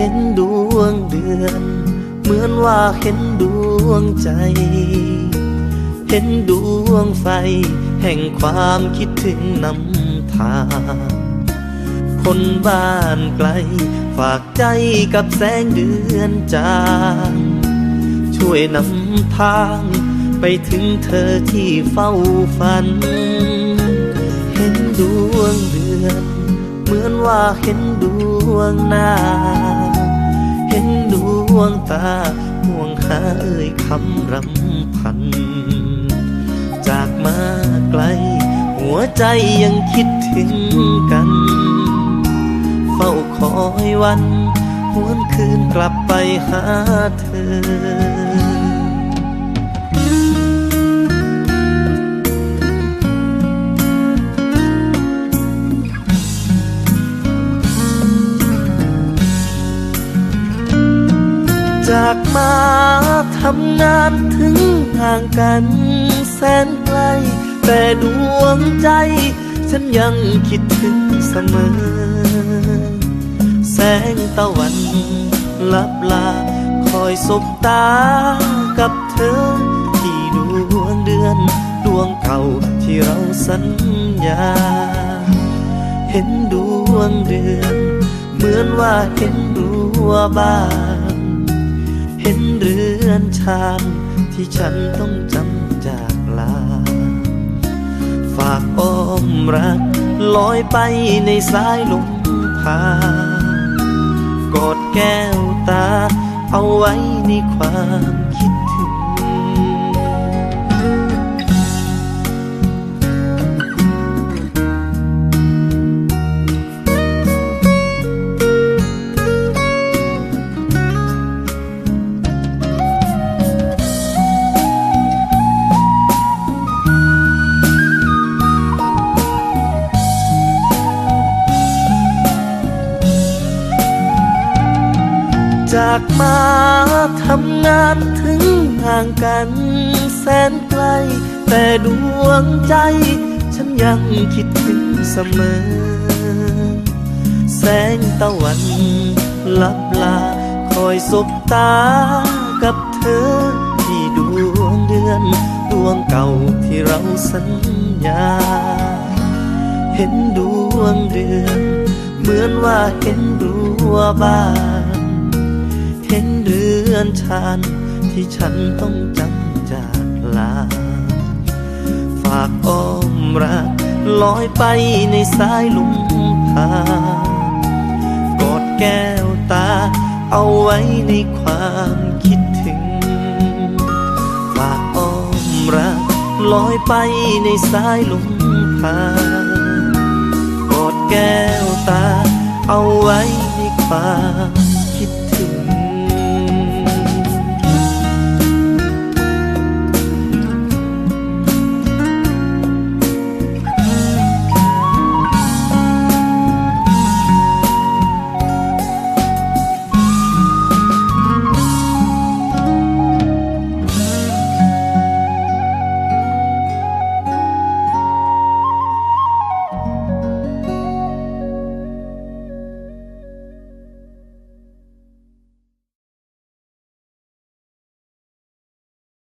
เห็นดวงเดือน เหมือนว่าเห็นดวงใจ เห็นดวงไฟ แห่งความคิดถึงนำทางคนบ้านไกล ฝากใจกับแสงเดือนจางช่วยนำทาง ไปถึงเธอที่เฝ้าฝัน เห็นดวงเดือน เหมือนว่าเห็นดวงหน้า วงตาม่วงหาเอ่ยคำรำพัน จากมาไกล หัวใจยังคิดถึงกัน เฝ้าคอยวันหวนคืนกลับไปหาเธอ จากมาทำงานถึงห่างกันแสนไกล แต่ดวงใจ ฉันยังคิดถึงเสมอ แสงตะวันลับลา คอยสบตากับเธอ ที่ดวงเดือน ดวงเก่าที่เราสัญญา เห็นดวงเดือน เหมือนว่าเห็นรัวบ้านานชานที่ฉันต้องจำจากลา ฝากอ้อมรักลอยไปในสายลมพากอดแก้วตา เอาไว้ในความคิดถึง จากมาทำงานถึงห่างกันแสนไกล แต่ดวงใจ ฉันยังคิดถึงเสมอ แสงตะวันลับลา คอยสบตากับเธอ ที่ดวงเดือน ดวงเก่าที่เราสัญญา เห็นดวงเดือน เหมือนว่าเห็นรัวบ้าน เห็นเรือนชานที่ฉันต้องจำจากลา ฝากอ้อมรักลอยไปในสายลุมพากอดแก้วตาเอาไว้ในความคิดถึง ฝากอ้อมรักลอยไปในสายลุมพากอดแก้วตาเอาไว้ในความ